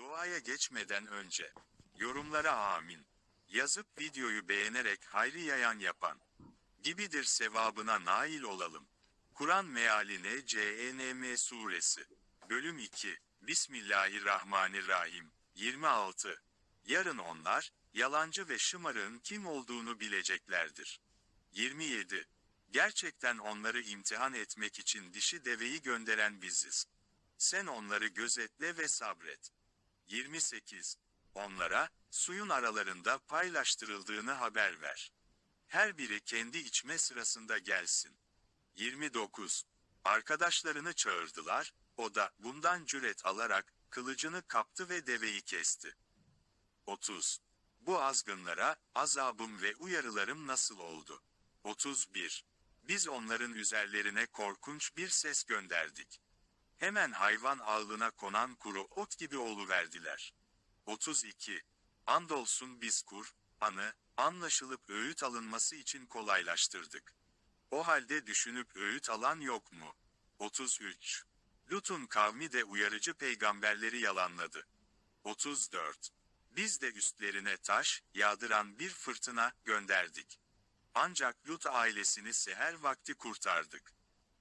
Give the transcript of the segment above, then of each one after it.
Duaya geçmeden önce, yorumlara amin. Yazıp videoyu beğenerek hayrı yayan yapan gibidir sevabına nail olalım. Kur'an meali NCNM suresi. Bölüm 2. Bismillahirrahmanirrahim. 26. Yarın onlar, yalancı ve şımarığın kim olduğunu bileceklerdir. 27. Gerçekten onları imtihan etmek için dişi deveyi gönderen biziz. Sen onları gözetle ve sabret. 28. Onlara, suyun aralarında paylaştırıldığını haber ver. Her biri kendi içme sırasında gelsin. 29. Arkadaşlarını çağırdılar, o da bundan cüret alarak kılıcını kaptı ve deveyi kesti. 30. Bu azgınlara azabım ve uyarılarım nasıl oldu? 31. Biz onların üzerlerine korkunç bir ses gönderdik. Hemen hayvan ağlına konan kuru ot gibi oluverdiler. 32. Andolsun biz kur, anı, anlaşılıp öğüt alınması için kolaylaştırdık. O halde düşünüp öğüt alan yok mu? 33. Lut'un kavmi de uyarıcı peygamberleri yalanladı. 34. Biz de üstlerine taş, yağdıran bir fırtına gönderdik. Ancak Lut ailesini seher vakti kurtardık.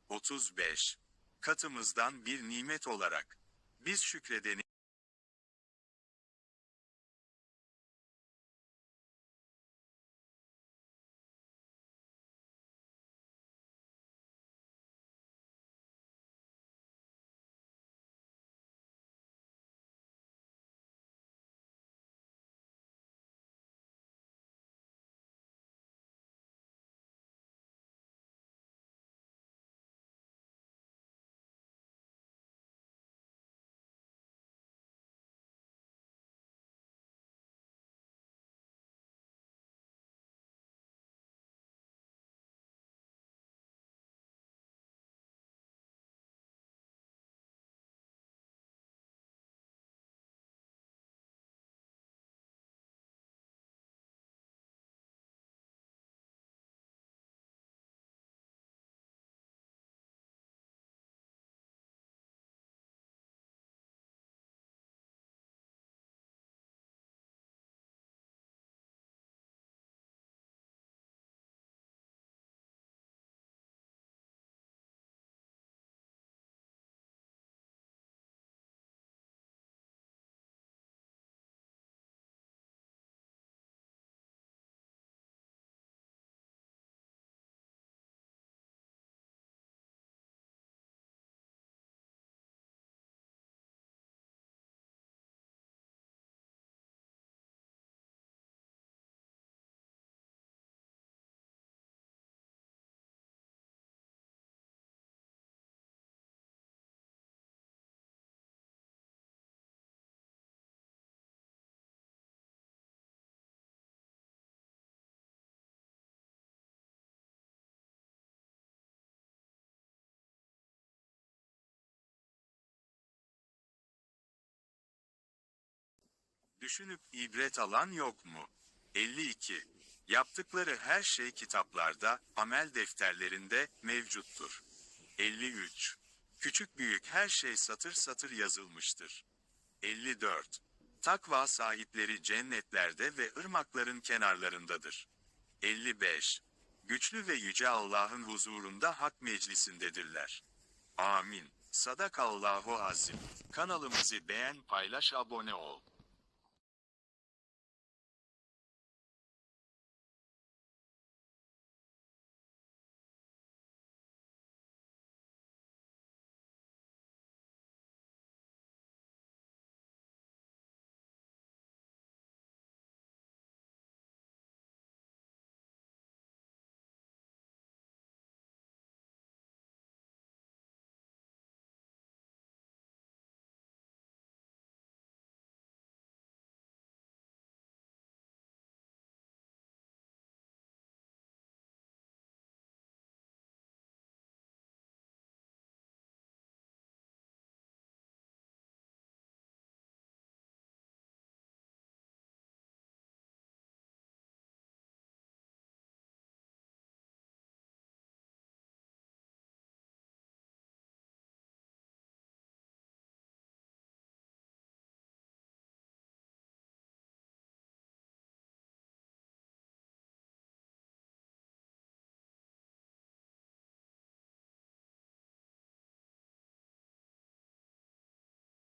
35. Katımızdan bir nimet olarak. Biz şükredeni düşünüp ibret alan yok mu? 52. Yaptıkları her şey kitaplarda, amel defterlerinde mevcuttur. 53. Küçük büyük her şey satır satır yazılmıştır. 54. Takva sahipleri cennetlerde ve ırmakların kenarlarındadır. 55. Güçlü ve yüce Allah'ın huzurunda hak meclisindedirler. Amin. Sadakallahu azim. Kanalımızı beğen, paylaş, abone ol.